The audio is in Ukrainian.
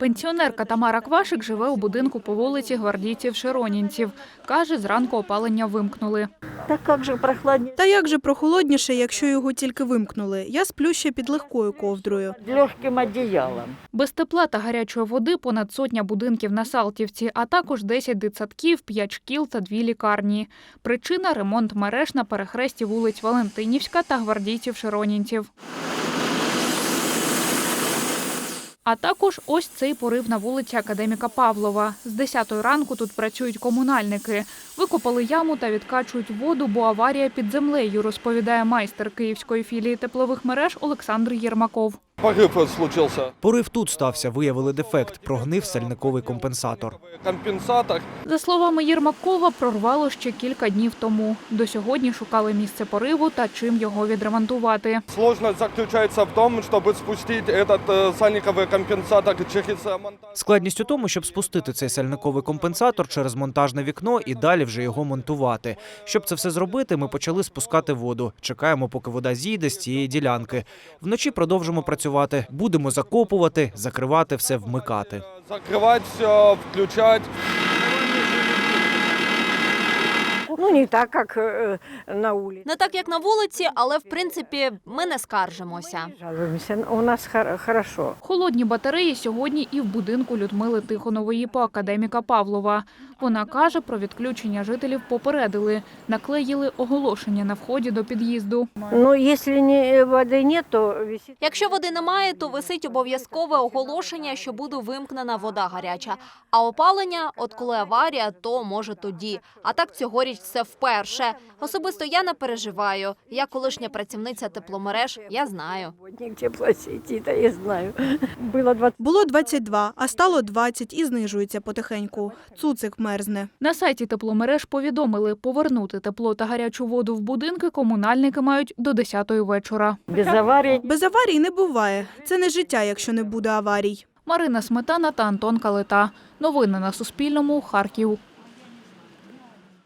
Пенсіонерка Тамара Квашик живе у будинку по вулиці Гвардійців-Широнінців. Каже, зранку опалення вимкнули. Так как же прохладнее. Та як же прохолодніше, якщо його тільки вимкнули? Я сплю ще під легкою ковдрою. Легким одеялом. Без тепла та гарячої води понад сотня будинків на Салтівці, а також 10 дитсадків, 5 шкіл та 2 лікарні. Причина – ремонт мереж на перехресті вулиць Валентинівська та Гвардійців-Широнінців. А також ось цей порив на вулиці Академіка Павлова. З 10 ранку тут працюють комунальники. Викопали яму та відкачують воду, бо аварія під землею, розповідає майстер київської філії теплових мереж Олександр Єрмаков. Порыв случился. Порив тут стався, виявили дефект, прогнив сальниковий компенсатор. Компенсатор. За словами Єрмакова, прорвало ще кілька днів тому. До сьогодні шукали місце пориву та чим його відремонтувати. Сложность заключается в том, чтобы спустить этот э, сальниковый компенсатор через э, монтаж. Складність у тому, щоб спустити цей сальниковий компенсатор через монтажне вікно і далі вже його монтувати. Щоб це все зробити, ми почали спускати воду. Чекаємо, поки вода зійде з цієї ділянки. Вночі продовжимо працювати. Будемо закопувати, закривати все, вмикати. Закрывать все, включать. Ну, не так, как э, на улице. Не так, як на вулиці, але в принципі ми не скаржимося. Жалуемся. У нас хор- хорошо. Холодні батареї сьогодні і в будинку Людмили Тихонової по академіка Павлова. Вона каже, про відключення жителів попередили, наклеїли оголошення на вході до під'їзду. Но если не, воды нет, то висит. Якщо води немає, то висить обов'язкове оголошення, що буде вимкнена вода гаряча. А опалення, от коли аварія, то може тоді. А так цьогоріч це вперше. Особисто я не переживаю. Я колишня працівниця тепломереж, я знаю. Я знаю. Было 20. Було 22, а стало 20 і знижується потихеньку. Цуцик мерзне. На сайті тепломереж повідомили, повернути тепло та гарячу воду в будинки комунальники мають до 10-ї вечора. Без аварій Без аварій не буває. Це не життя, якщо не буде аварій. Марина Сметана та Антон Калита. Новини на Суспільному. Харків.